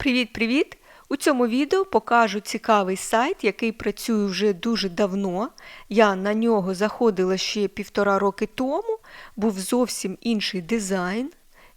Привіт-привіт! У цьому відео покажу цікавий сайт, який працює вже дуже давно. Я на нього заходила ще півтора роки тому, був зовсім інший дизайн,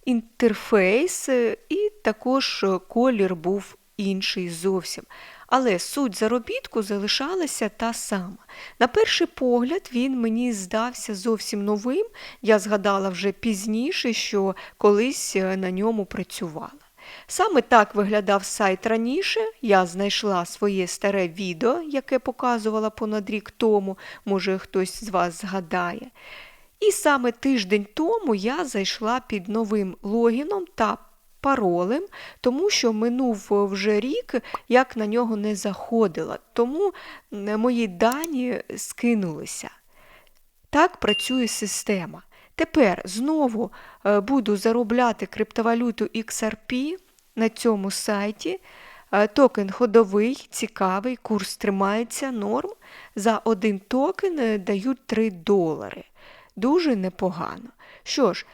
інтерфейс е, і також е, колір був інший зовсім. Але суть заробітку залишалася та сама. На перший погляд він мені здався зовсім новим. Я згадала вже пізніше, що колись е, на ньому працювала. Саме так виглядав сайт раніше. Я знайшла своє старе відео, яке показувала понад рік тому, може хтось з вас згадає. І саме тиждень тому я зайшла під новим логіном та паролем, тому що минув вже рік, як на нього не заходила, тому мої дані скинулися. Так працює система. Тепер знову е, буду заробляти криптовалюту XRP на цьому сайті. Е, токен ходовий, цікавий, курс тримається норм. За один токен е, дають 3 долари. Дуже непогано. Що ж,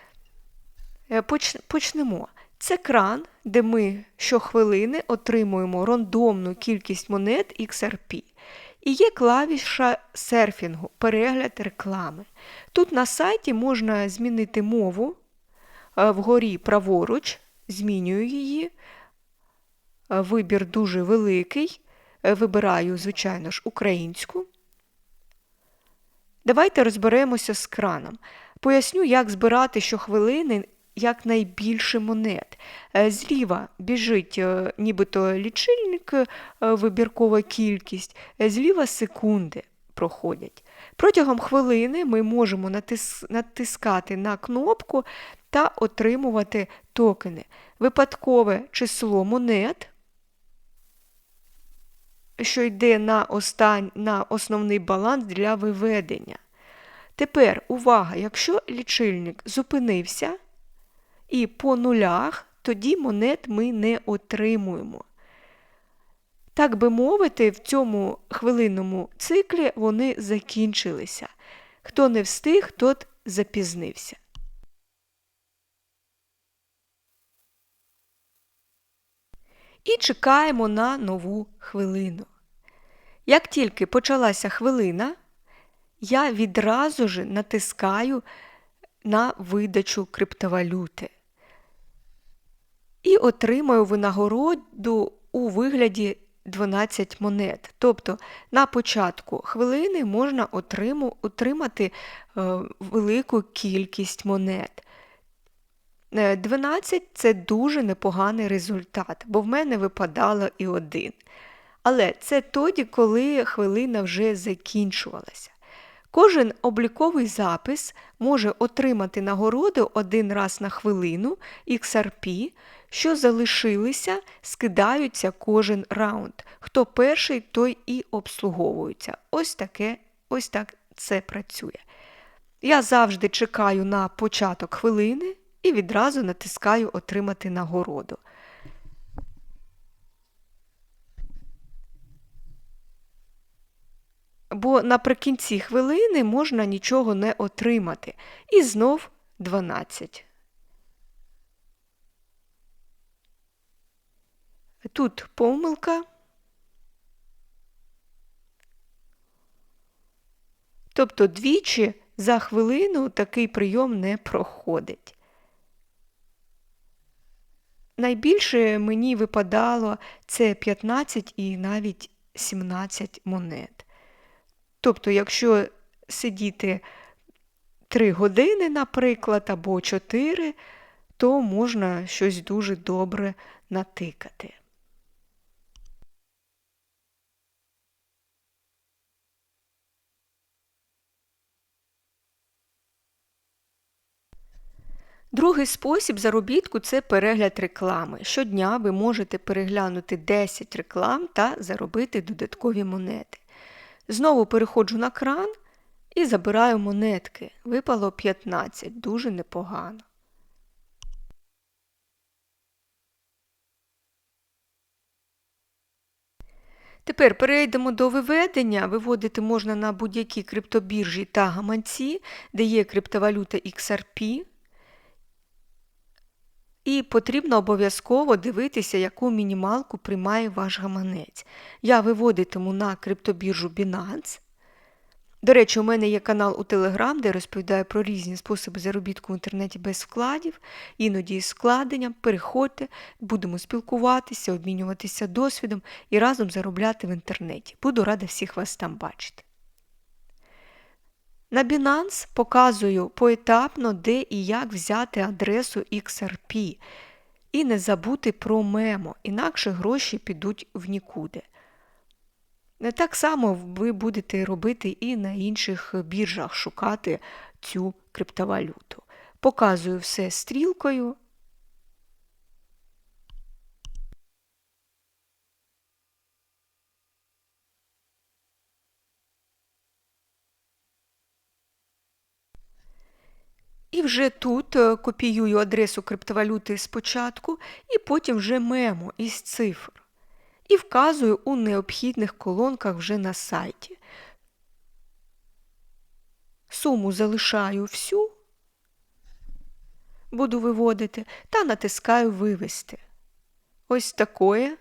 почнемо. Це кран, де ми щохвилини отримуємо рандомну кількість монет XRP. І є клавіша серфінгу, перегляд реклами. Тут на сайті можна змінити мову е, вгорі праворуч, змінюю її. Вибір дуже великий. Вибираю, звичайно ж, українську. Давайте розберемося з краном. Поясню, як збирати щохвилини якнайбільше монет. Е, зліва біжить е, нібито лічильник, е, вибіркова кількість, зліва секунди проходять. Протягом хвилини ми можемо натис... натискати на кнопку та отримувати токени. Випадкове число монет, що йде на, остань... на основний баланс для виведення. Тепер увага, якщо лічильник зупинився, і по нулях тоді монет ми не отримуємо. Так би мовити, в цьому хвилинному циклі вони закінчилися. Хто не встиг, тот запізнився. І чекаємо на нову хвилину. Як тільки почалася хвилина, я відразу ж натискаю на видачу криптовалюти і отримаю винагороду у вигляді 12 монет. Тобто на початку хвилини можна отримати е, велику кількість монет. 12 е, це дуже непоганий результат, бо в мене випадало і один. Але це тоді, коли хвилина вже закінчувалася. Кожен обліковий запис може отримати нагороду один раз на хвилину XRP, що залишилися, скидаються кожен раунд. Хто перший, той і обслуговується. Ось таке, ось так це працює. Я завжди чекаю на початок хвилини і відразу натискаю Отримати нагороду. Бо наприкінці хвилини можна нічого не отримати. І знов 12. Тут помилка. Тобто двічі за хвилину такий прийом не проходить. Найбільше мені випадало це 15 і навіть 17 монет. Тобто, якщо сидіти 3 години, наприклад, або 4, то можна щось дуже добре натикати. Другий спосіб заробітку це перегляд реклами. Щодня ви можете переглянути 10 реклам та заробити додаткові монети. Знову переходжу на кран і забираю монетки. Випало 15, дуже непогано. Тепер перейдемо до виведення. Виводити можна на будь-які криптобіржі та гаманці, де є криптовалюта XRP. І потрібно обов'язково дивитися, яку мінімалку приймає ваш гаманець. Я виводитиму на криптобіржу Binance. До речі, у мене є канал у Telegram, де розповідаю про різні способи заробітку в інтернеті без вкладів, іноді із складенням. Переходьте, будемо спілкуватися, обмінюватися досвідом і разом заробляти в інтернеті. Буду рада всіх вас там бачити. На Binance показую поетапно, де і як взяти адресу XRP. І не забути про мемо, інакше гроші підуть в нікуди. Так само ви будете робити і на інших біржах шукати цю криптовалюту. Показую все стрілкою. Вже тут е, копіюю адресу криптовалюти спочатку, і потім вже мемо із цифр. І вказую у необхідних колонках вже на сайті. Суму залишаю всю, буду виводити, та натискаю Вивести. Ось такое.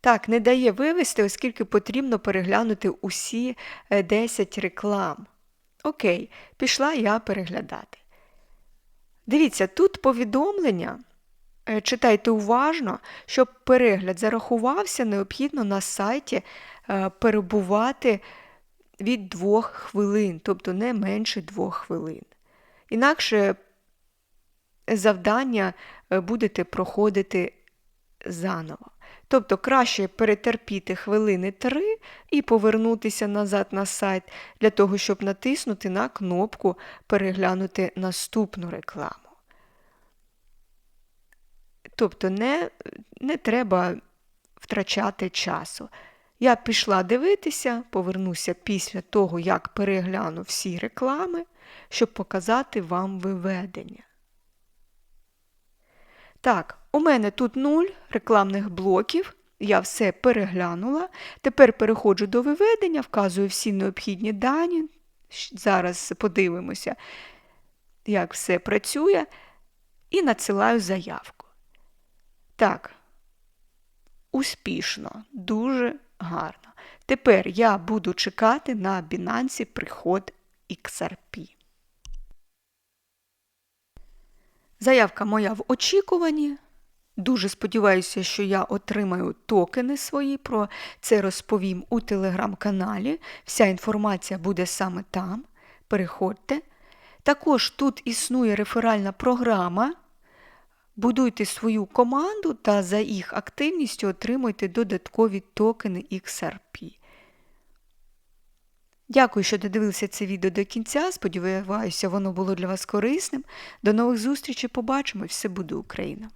Так, не дає вивести, оскільки потрібно переглянути усі 10 реклам. Окей, пішла я переглядати. Дивіться, тут повідомлення. Читайте уважно, щоб перегляд зарахувався, необхідно на сайті перебувати від 2 хвилин, тобто не менше 2 хвилин. Інакше завдання будете проходити заново. Тобто краще перетерпіти хвилини 3 і повернутися назад на сайт для того, щоб натиснути на кнопку Переглянути наступну рекламу. Тобто не, не треба втрачати часу. Я пішла дивитися, повернуся після того, як перегляну всі реклами, щоб показати вам виведення. Так, у мене тут нуль рекламних блоків. Я все переглянула. Тепер переходжу до виведення, вказую всі необхідні дані. Зараз подивимося, як все працює, і надсилаю заявку. Так, успішно, дуже гарно. Тепер я буду чекати на Binance приход XRP. Заявка моя в очікуванні. Дуже сподіваюся, що я отримаю токени свої. Про це розповім у телеграм-каналі. Вся інформація буде саме там. Переходьте. Також тут існує реферальна програма. Будуйте свою команду та за їх активністю отримуйте додаткові токени XRP. Дякую, що додивилися це відео до кінця. Сподіваюся, воно було для вас корисним. До нових зустрічей. Побачимо! Все буде Україна!